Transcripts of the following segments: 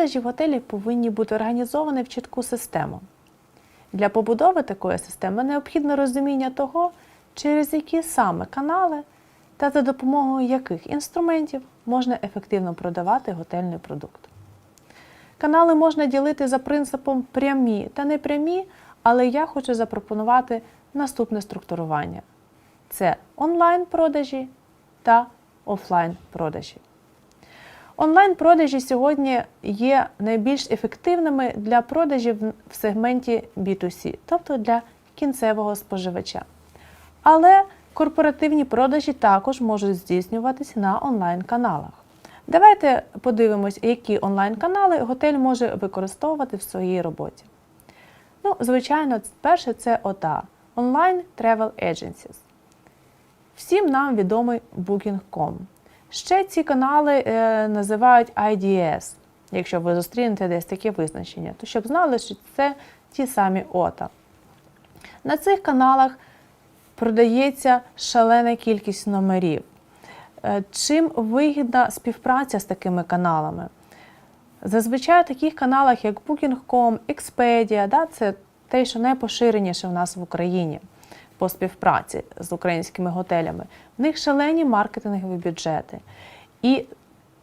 Продажі в готелі повинні бути організовані в чітку систему. Для побудови такої системи необхідно розуміння того, через які саме канали та за допомогою яких інструментів можна ефективно продавати готельний продукт. Канали можна ділити за принципом прямі та непрямі, але я хочу запропонувати наступне структурування: це онлайн-продажі та офлайн-продажі. Онлайн-продажі сьогодні є найбільш ефективними для продажів в сегменті B2C, тобто для кінцевого споживача. Але корпоративні продажі також можуть здійснюватися на онлайн-каналах. Давайте подивимось, які онлайн-канали готель може використовувати в своїй роботі. Ну, звичайно, перше це ОТА Online Travel Agencies. Всім нам відомий Booking.com. Ще ці канали е, називають IDS, якщо ви зустрінете десь таке визначення, то щоб знали, що це ті самі ОТА. На цих каналах продається шалена кількість номерів. Е, Чим вигідна співпраця з такими каналами? Зазвичай в таких каналах, як Booking.com, Expedia, да, це те, що найпоширеніше в нас в Україні по співпраці з українськими готелями. В них шалені маркетингові бюджети. І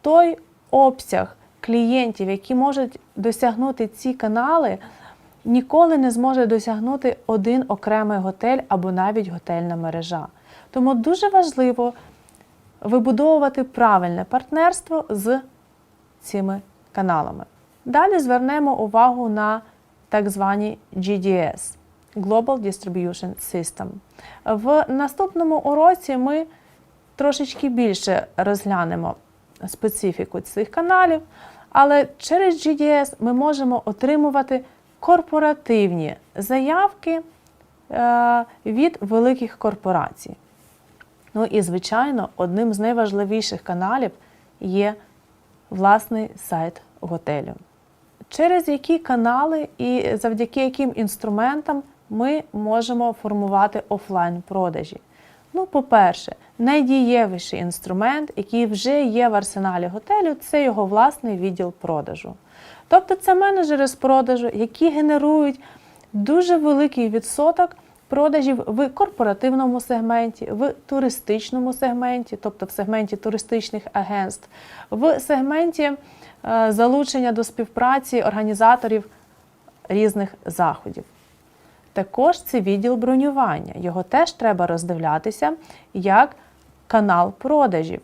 той обсяг клієнтів, які можуть досягнути ці канали, ніколи не зможе досягнути один окремий готель або навіть готельна мережа. Тому дуже важливо вибудовувати правильне партнерство з цими каналами. Далі звернемо увагу на так звані GDS Global Distribution System. В наступному уроці ми трошечки більше розглянемо специфіку цих каналів, але через GDS ми можемо отримувати корпоративні заявки е, від великих корпорацій. Ну і, звичайно, одним з найважливіших каналів є власний сайт готелю. Через які канали і завдяки яким інструментам ми можемо формувати офлайн-продажі. Ну, по-перше, найдієвіший інструмент, який вже є в арсеналі готелю, це його власний відділ продажу. Тобто це менеджери з продажу, які генерують дуже великий відсоток продажів в корпоративному сегменті, в туристичному сегменті, тобто в сегменті туристичних агентств, в сегменті е, залучення до співпраці організаторів різних заходів. Також це відділ бронювання. Його теж треба роздивлятися як канал продажів.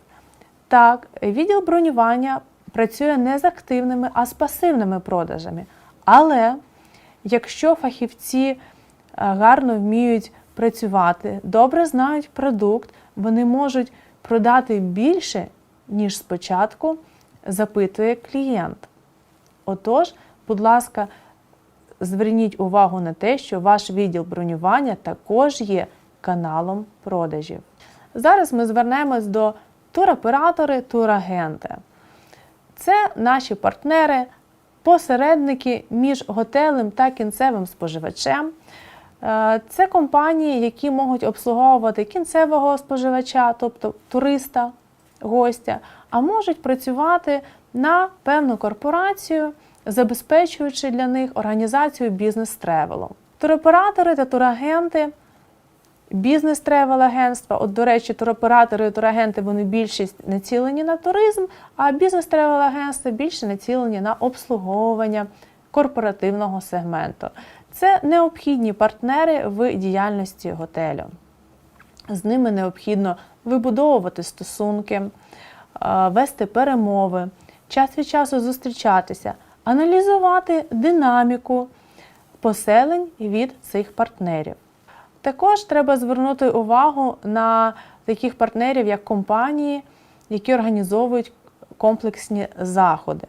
Так, відділ бронювання працює не з активними, а з пасивними продажами. Але якщо фахівці е, гарно вміють працювати, добре знають продукт, вони можуть продати більше, ніж спочатку запитує клієнт. Отож, будь ласка, зверніть увагу на те, що ваш відділ бронювання також є каналом продажів. Зараз ми звернемось до туроператори, турагенти. Це наші партнери, посередники між готелем та кінцевим споживачем. Е, Це компанії, які можуть обслуговувати кінцевого споживача, тобто туриста, гостя, а можуть працювати на певну корпорацію, забезпечуючи для них організацію бізнес-тревелу. Туроператори та турагенти, бізнес-тревел-агентства. От, до речі, туроператори і турагенти вони більшість націлені на туризм, а бізнес-тревел-агентства більше націлені на обслуговування корпоративного сегменту. Це необхідні партнери в діяльності готелю. З ними необхідно вибудовувати стосунки, вести перемови, час від часу зустрічатися, аналізувати динаміку поселень від цих партнерів. Також треба звернути увагу на таких партнерів, як компанії, які організовують комплексні заходи.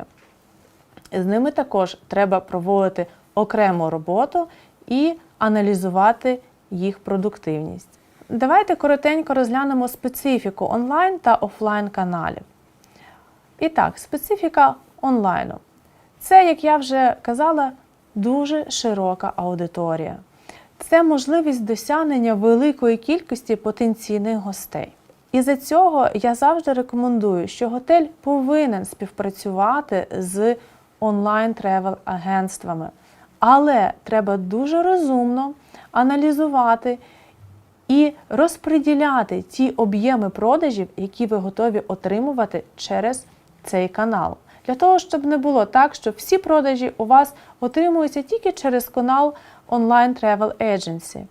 З ними також треба проводити окрему роботу і аналізувати їх продуктивність. Давайте коротенько розглянемо специфіку онлайн та офлайн каналів. І так, специфіка онлайну. Це, як я вже казала, дуже широка аудиторія. Це можливість досягнення великої кількості потенційних гостей. І за цього я завжди рекомендую, що готель повинен співпрацювати з онлайн-тревел-агентствами. Але треба дуже розумно аналізувати і розподіляти ті об'єми продажів, які ви готові отримувати через цей канал. Для того, щоб не було так, що всі продажі у вас отримуються тільки через канал Online Travel Agency.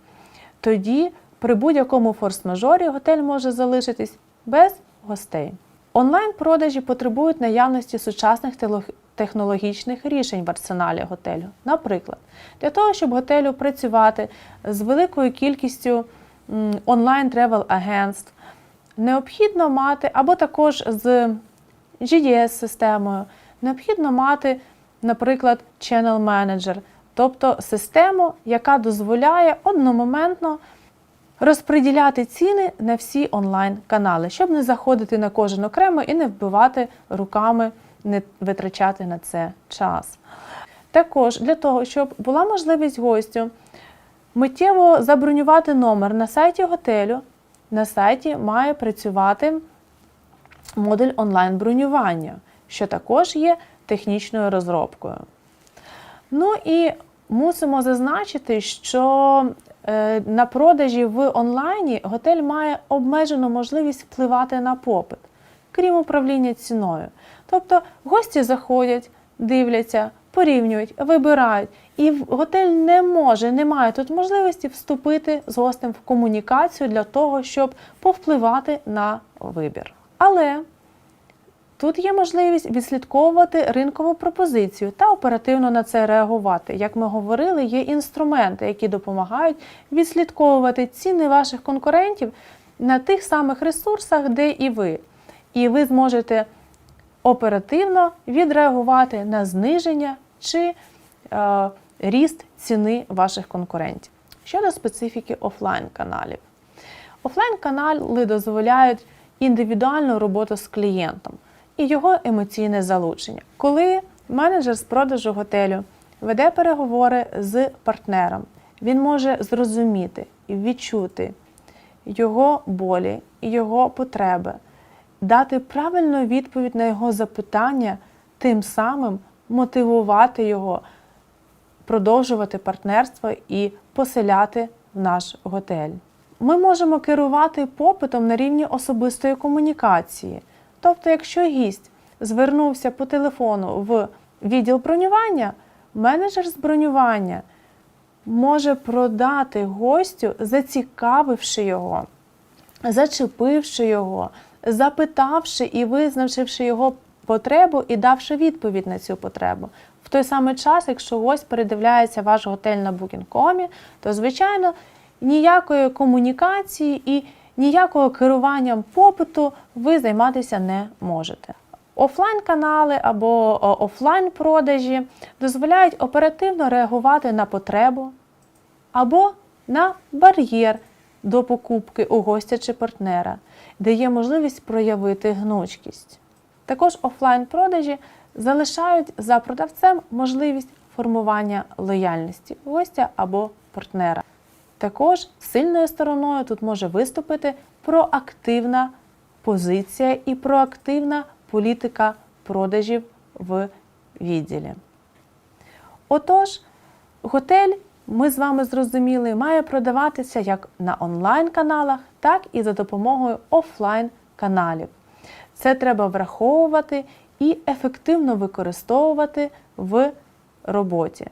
Тоді при будь-якому форс-мажорі готель може залишитись без гостей. Онлайн-продажі потребують наявності сучасних технологічних рішень в арсеналі готелю. Наприклад, для того, щоб готелю працювати з великою кількістю онлайн-тревел-агентств, необхідно мати, або також з GDS-системою, необхідно мати, наприклад, Channel Manager, тобто систему, яка дозволяє одномоментно розподіляти ціни на всі онлайн-канали, щоб не заходити на кожен окремо і не вбивати руками, не витрачати на це час. Також для того, щоб була можливість гостю миттєво забронювати номер на сайті готелю, на сайті має працювати модуль онлайн-бронювання, що також є технічною розробкою. Ну і мусимо зазначити, що е, на продажі в онлайні готель має обмежену можливість впливати на попит, крім управління ціною. Тобто гості заходять, дивляться, порівнюють, вибирають, і готель не може, не має тут можливості вступити з гостем в комунікацію для того, щоб повпливати на вибір. Але Тут є можливість відслідковувати ринкову пропозицію та оперативно на це реагувати. Як ми говорили, є інструменти, які допомагають відслідковувати ціни ваших конкурентів на тих самих ресурсах, де і ви. І ви зможете оперативно відреагувати на зниження чи е, ріст ціни ваших конкурентів. Щодо специфіки офлайн-каналів. Офлайн-канали дозволяють індивідуальну роботу з клієнтом і його емоційне залучення. Коли менеджер з продажу готелю веде переговори з партнером, він може зрозуміти і відчути його болі його потреби, дати правильну відповідь на його запитання, тим самим мотивувати його продовжувати партнерство і поселяти в наш готель. Ми можемо керувати попитом на рівні особистої комунікації. Тобто, якщо гість звернувся по телефону в відділ бронювання, менеджер з бронювання може продати гостю, зацікавивши його, зачепивши його, запитавши і визначивши його потребу і давши відповідь на цю потребу. В той самий час, якщо гость передивляється ваш готель на Booking.com, то, звичайно, ніякої комунікації і ніякого керуванням попиту ви займатися не можете. Офлайн-канали або офлайн-продажі дозволяють оперативно реагувати на потребу або на бар'єр до покупки у гостя чи партнера, де є можливість проявити гнучкість. Також офлайн-продажі залишають за продавцем можливість формування лояльності гостя або партнера. Також сильною стороною тут може виступити проактивна позиція і проактивна політика продажів в відділі. Отож, готель, ми з вами зрозуміли, має продаватися як на онлайн-каналах, так і за допомогою офлайн-каналів. Це треба враховувати і ефективно використовувати в роботі.